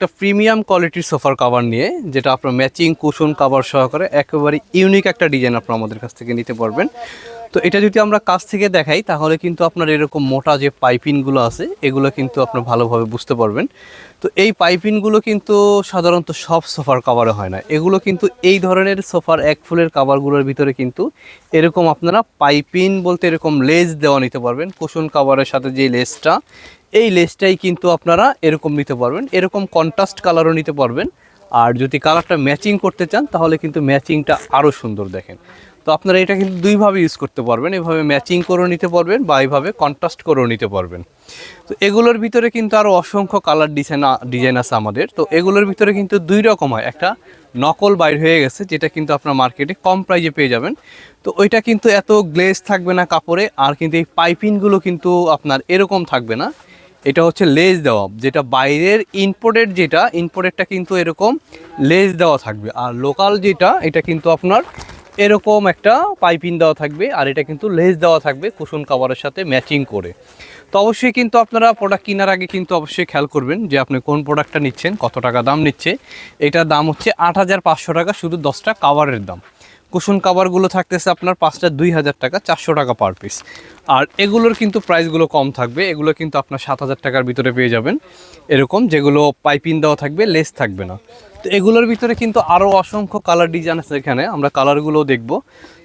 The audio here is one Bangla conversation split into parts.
একটা প্রিমিয়াম কোয়ালিটির সোফার কাভার নিয়ে, যেটা আপনার ম্যাচিং কুশন কাভার সহকারে একেবারে ইউনিক একটা ডিজাইন আপনার আমাদের কাছ থেকে নিতে পারবেন। তো এটা যদি আমরা কাছ থেকে দেখাই, তাহলে কিন্তু আপনার এরকম মোটা যে পাইপিনগুলো আছে, এগুলো কিন্তু আপনার ভালোভাবে বুঝতে পারবেন। তো এই পাইপিনগুলো কিন্তু সাধারণত সব সোফার কাভারে হয় না। এগুলো কিন্তু এই ধরনের সোফার এক ফুলের কাভারগুলোর ভিতরে কিন্তু এরকম আপনারা পাইপিন বলতে এরকম লেজ দেওয়া নিতে পারবেন, কুশন কাভারের সাথে যে লেসটা এই লেসটাই কিন্তু আপনারা এরকম নিতে পারবেন। এরকম কন্ট্রাস্ট কালারও নিতে পারবেন। আর যদি কালারটা ম্যাচিং করতে চান, তাহলে কিন্তু ম্যাচিংটা আরও সুন্দর দেখেন। তো আপনারা এটা কিন্তু দুইভাবে ইউজ করতে পারবেন। এভাবে ম্যাচিং করেও নিতে পারবেন বা এইভাবে কন্ট্রাস্ট করেও নিতে পারবেন। তো এগুলোর ভিতরে কিন্তু আরও অসংখ্য কালার ডিজাইন ডিজাইন আছে আমাদের। তো এগুলোর ভিতরে কিন্তু দুই রকম হয়। একটা নকল বাইর হয়ে গেছে, যেটা কিন্তু আপনার মার্কেটে কম প্রাইজে পেয়ে যাবেন। তো ওইটা কিন্তু এত গ্লেজ থাকবে না কাপড়ে, আর কিন্তু এই পাইপিংগুলো কিন্তু আপনার এরকম থাকবে না। এটা হচ্ছে লেজ দেওয়া, যেটা বাইরের ইম্পোর্টেড যেটা ইম্পোর্টেডটা কিন্তু এরকম লেজ দেওয়া থাকবে। আর লোকাল যেটা, এটা কিন্তু আপনার এরকম একটা পাইপিং দেওয়া থাকবে আর এটা কিন্তু লেস দেওয়া থাকবে কুশন কাভারের সাথে ম্যাচিং করে। তো অবশ্যই কিন্তু আপনারা প্রোডাক্ট কেনার আগে কিন্তু অবশ্যই খেয়াল করবেন যে আপনি কোন প্রোডাক্টটা নিচ্ছেন, কত টাকা দাম নিচ্ছে। এটার দাম হচ্ছে আট হাজার পাঁচশো টাকা, শুধু দশটা কাভারের দাম। কুশন কাভারগুলো থাকতেছে আপনার পাঁচটা দুই হাজার টাকা, চারশো টাকা পার পিস আর এগুলোর কিন্তু প্রাইসগুলো কম থাকবে, এগুলো কিন্তু আপনার সাত হাজার টাকার ভিতরে পেয়ে যাবেন। এরকম যেগুলো পাইপিং দেওয়া থাকবে লেস থাকবে না। তো এগুলোর ভিতরে কিন্তু আরও অসংখ্য কালার ডিজাইন আছে এখানে, আমরা কালারগুলোও দেখব।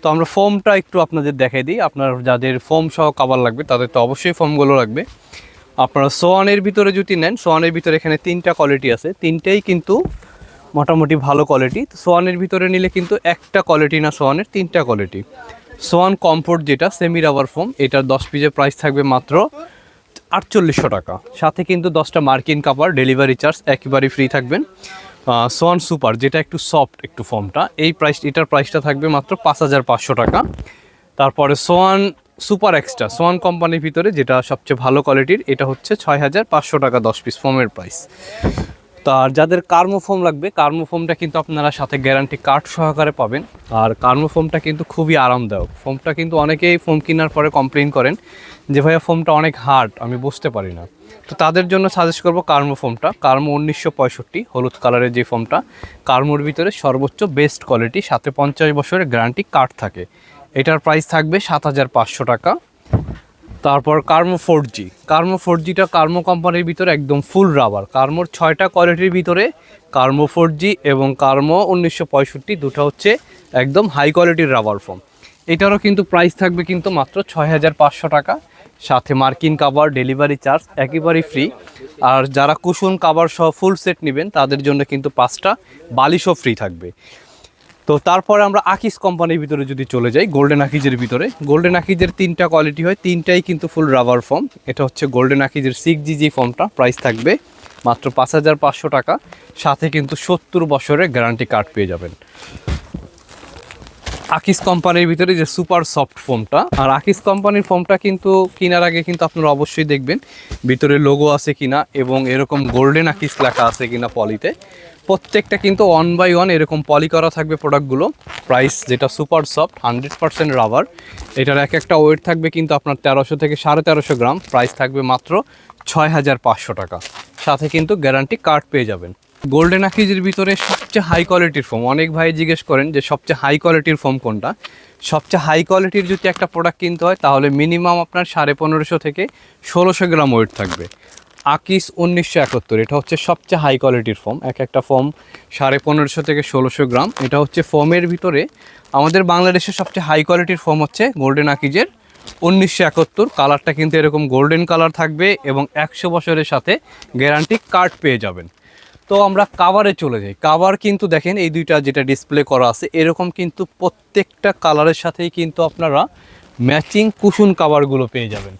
তো আমরা ফোমটা একটু আপনাদের দেখাই দিই, আপনার যাদের ফোম সহ কাভার লাগবে, তাদের তো অবশ্যই ফোমগুলো লাগবে। আপনারা সোয়ানের ভিতরে যদি নেন, সোয়ানের ভিতরে এখানে তিনটা কোয়ালিটি আছে, তিনটেই কিন্তু মোটামুটি ভালো কোয়ালিটি সোয়ানের ভিতরে নিলে কিন্তু একটা কোয়ালিটি না সোয়ানের, তিনটা কোয়ালিটি সোয়ান কমফোর্ট যেটা সেমি রাবার ফোম এটার দশ পিসের প্রাইস থাকবে মাত্র আটচল্লিশশো টাকা। সাথে কিন্তু দশটা মার্কিন কাপড় ডেলিভারি চার্জ একেবারেই ফ্রি থাকবেন। সোয়ান সুপার যেটা একটু সফট একটু ফোমটা এই প্রাইস এটার প্রাইসটা থাকবে মাত্র পাঁচ হাজার পাঁচশো টাকা। তারপরে সোয়ান সুপার এক্সট্রা সোয়ান কোম্পানির ভিতরে যেটা সবচেয়ে ভালো কোয়ালিটির এটা হচ্ছে ছয় হাজার পাঁচশো টাকা দশ পিস ফোমের প্রাইস তার যাদের কার্মো ফোম লাগবে কার্মো ফোমটা কিন্তু আপনারা সাথে গ্যারান্টি কার্ড সহকারে পাবেন। আর কার্মো ফোমটা কিন্তু খুবই আরামদায়ক। ফোমটা কিন্তু অনেকেই ফোম কেনার পরে কমপ্লেন করেন যে, ভাইয়া, ফোমটা অনেক হার্ড আমি বুঝতে পারি না। তো তাদের জন্য সাজেস্ট করব কার্মো ফোমটা কার্মো উনিশশো পঁয়ষট্টি, হলুদ কালারের যে ফোমটা, কার্মোর ভিতরে সর্বোচ্চ বেস্ট কোয়ালিটি সাথে পঞ্চাশ বছরের গ্যারান্টি কার্ড থাকে। এটার প্রাইস থাকবে সাত হাজার পাঁচশো টাকা। তারপর কার্মো ফোর জি কার্মো ফোর জিটা কার্মো কোম্পানির ভিতরে একদম ফুল রাবার কার্মোর ছয়টা কোয়ালিটির ভিতরে কার্মো ফোর জি এবং কার্মো উনিশশো পঁয়ষট্টি দুটো হচ্ছে একদম হাই কোয়ালিটির রাবার ফোম এটারও কিন্তু প্রাইস থাকবে কিন্তু মাত্র ছয় হাজার পাঁচশো টাকা। সাথে মার্কিন কাভার ডেলিভারি চার্জ একেবারেই ফ্রি আর যারা কুশন কাভার সহ ফুল সেট নেবেন, তাদের জন্য কিন্তু পাঁচটা বালিশও ফ্রি থাকবে। তো তারপরে আমরা আকিস কোম্পানির ভিতরে যদি চলে যাই গোল্ডেন আকিজের ভিতরে। গোল্ডেন আকিজের তিনটা কোয়ালিটি হয়, তিনটাই কিন্তু ফুল রাবার ফর্ম এটা হচ্ছে গোল্ডেন আকিজের সিক্স জি জি ফর্মটা প্রাইস থাকবে মাত্র পাঁচ হাজার পাঁচশো টাকা। সাথে কিন্তু সত্তর বছরের গ্যারান্টি কার্ড পেয়ে যাবেন। আকিস কোম্পানির ভিতরে যে সুপার সফট ফোমটা আর আকিস কোম্পানির ফোমটা কিন্তু কেনার আগে কিন্তু আপনারা অবশ্যই দেখবেন, ভিতরে লোগো আছে কিনা এবং এরকম গোল্ডেন আকিস লেখা আছে কিনা পলিতে প্রত্যেকটা কিন্তু ওয়ান বাই ওয়ান এরকম পলি করা থাকবে প্রোডাক্টগুলো প্রাইস যেটা super soft hundred percent rubber এটার এক একটা ওয়েট থাকবে কিন্তু আপনার তেরোশো থেকে সাড়ে তেরোশো গ্রাম। প্রাইস থাকবে মাত্র ছয় হাজার পাঁচশো টাকা। সাথে কিন্তু গ্যারান্টি কার্ড পেয়ে যাবেন। গোল্ডেন আকিজের ভিতরে সবচেয়ে হাই কোয়ালিটির ফোম অনেক ভাই জিজ্ঞেস করেন যে সবচেয়ে হাই কোয়ালিটির ফোম কোনটা? সবচেয়ে হাই কোয়ালিটির যদি একটা প্রোডাক্ট কিনতে হয়, তাহলে মিনিমাম আপনার সাড়ে পনেরোশো থেকে ষোলোশো গ্রাম ওয়েট থাকবে। আকিস উনিশশো একাত্তর, এটা হচ্ছে সবচেয়ে হাই কোয়ালিটির ফোম এক একটা ফোম সাড়ে পনেরোশো থেকে ষোলোশো গ্রাম। এটা হচ্ছে ফোমের ভিতরে আমাদের বাংলাদেশের সবচেয়ে হাই কোয়ালিটির ফোম হচ্ছে গোল্ডেন আকিজের উনিশশো একাত্তর। কালারটা কিন্তু এরকম গোল্ডেন কালার থাকবে এবং একশো বছরের সাথে গ্যারান্টি কার্ড পেয়ে যাবেন। তো আমরা কাভারে চলে যাই। কাভার কিন্তু দেখেন, এই দুইটা যেটা ডিসপ্লে করা আছে, এরকম কিন্তু প্রত্যেকটা কালারের সাথেই কিন্তু আপনারা ম্যাচিং কুশন কাভারগুলো পেয়ে যাবেন।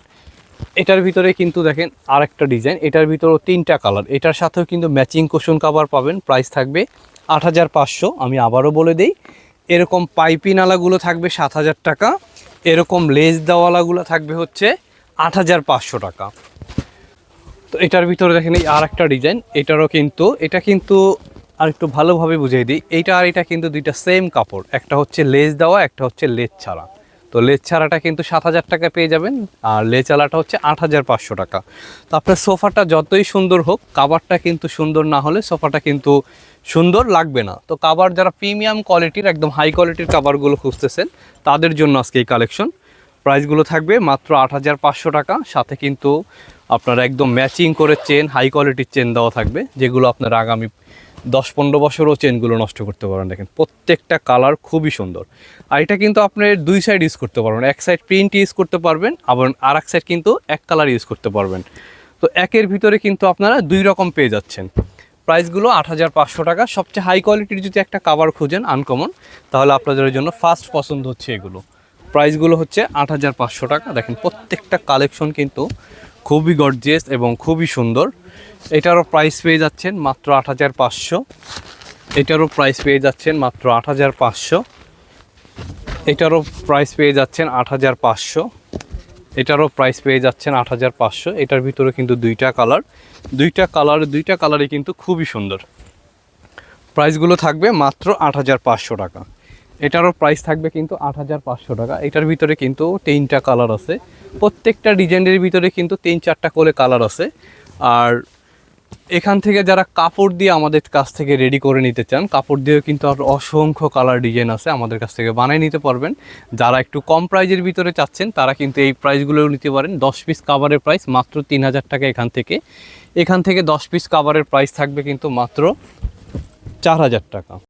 এটার ভিতরে কিন্তু দেখেন আরেকটা ডিজাইন এটার ভিতরেও তিনটা কালার এটার সাথেও কিন্তু ম্যাচিং কুশন কাভার পাবেন প্রাইস থাকবে আট হাজার পাঁচশো, আমি আবারও বলে দিই। এরকম পাইপিনালাগুলো থাকবে সাত হাজার টাকা, এরকম লেজ দেওয়ালাগুলো থাকবে হচ্ছে আট হাজার পাঁচশো টাকা। তো এটার ভিতরে দেখেন এই আর একটা ডিজাইন, এটারও কিন্তু, এটা কিন্তু আর একটু ভালোভাবে বুঝিয়ে দিই। এইটা আর এটা কিন্তু দুইটা সেম কাপড়, একটা হচ্ছে লেজ দেওয়া, একটা হচ্ছে লেজ ছাড়া। তো লেজ ছাড়াটা কিন্তু সাত হাজার টাকা পেয়ে যাবেন, আর লেজ আলাটা হচ্ছে আট হাজার পাঁচশো টাকা। তো আপনার সোফাটা যতই সুন্দর হোক কাভারটা কিন্তু সুন্দর না হলে সোফাটা কিন্তু সুন্দর লাগবে না। তো কাভার যারা প্রিমিয়াম কোয়ালিটির একদম হাই কোয়ালিটির কাভারগুলো খুঁজতেছেন, তাদের জন্য আজকে এই কালেকশন প্রাইসগুলো থাকবে মাত্র আট হাজার পাঁচশো টাকা। সাথে কিন্তু আপনার একদম ম্যাচিং করে চেন, হাই কোয়ালিটির চেন দেওয়া থাকবে, যেগুলো আপনার আগামী দশ পনেরো বছরও চেনগুলো নষ্ট করতে পারেন দেখেন, প্রত্যেকটা কালার খুবই সুন্দর। আর এটা কিন্তু আপনি দুই সাইড ইউজ করতে পারবেন। এক সাইড প্রিন্ট ইউজ করতে পারবেন, আবার আর এক সাইড কিন্তু এক কালার ইউজ করতে পারবেন। তো একের ভিতরে কিন্তু আপনারা দুই রকম পেয়ে যাচ্ছেন। প্রাইসগুলো আট হাজার পাঁচশো টাকা। সবচেয়ে হাই কোয়ালিটির যদি একটা কাভার খুঁজেন আনকমন তাহলে আপনাদের জন্য ফার্স্ট পছন্দ হচ্ছে এগুলো। প্রাইসগুলো হচ্ছে আট হাজার পাঁচশো টাকা। দেখেন, প্রত্যেকটা কালেকশন কিন্তু খুবই গর্জিয়াস এবং খুবই সুন্দর। এটারও প্রাইস পেয়ে যাচ্ছেন মাত্র আট হাজার পাঁচশো। এটারও প্রাইস পেয়ে যাচ্ছেন মাত্র আট হাজার পাঁচশো। এটারও প্রাইস পেয়ে যাচ্ছেন আট হাজার পাঁচশো। এটারও প্রাইস পেয়ে যাচ্ছেন আট হাজার পাঁচশো। এটার ভিতরে কিন্তু দুইটা কালার দুইটা কালার দুইটা কালারই কিন্তু খুবই সুন্দর। প্রাইসগুলো থাকবে মাত্র আট হাজার পাঁচশো টাকা। এটারও প্রাইস থাকবে কিন্তু আট হাজার পাঁচশো টাকা। এটার ভিতরে কিন্তু তিনটা কালার আছে। প্রত্যেকটা ডিজাইনের ভিতরে কিন্তু তিন চারটা করে কালার আছে। আর এখান থেকে যারা কাপড় দিয়ে আমাদের কাছ থেকে রেডি করে নিতে চান, কাপড় দিয়েও কিন্তু আর অসংখ্য কালার ডিজাইন আছে আমাদের কাছ থেকে বানিয়ে নিতে পারবেন। যারা একটু কম প্রাইজের ভিতরে চাচ্ছেন, তারা কিন্তু এই প্রাইসগুলোও নিতে পারেন। দশ পিস কাভারের প্রাইস মাত্র তিন হাজার টাকা এখান থেকে। এখান থেকে দশ পিস কাভারের প্রাইস থাকবে কিন্তু মাত্র চার হাজার টাকা।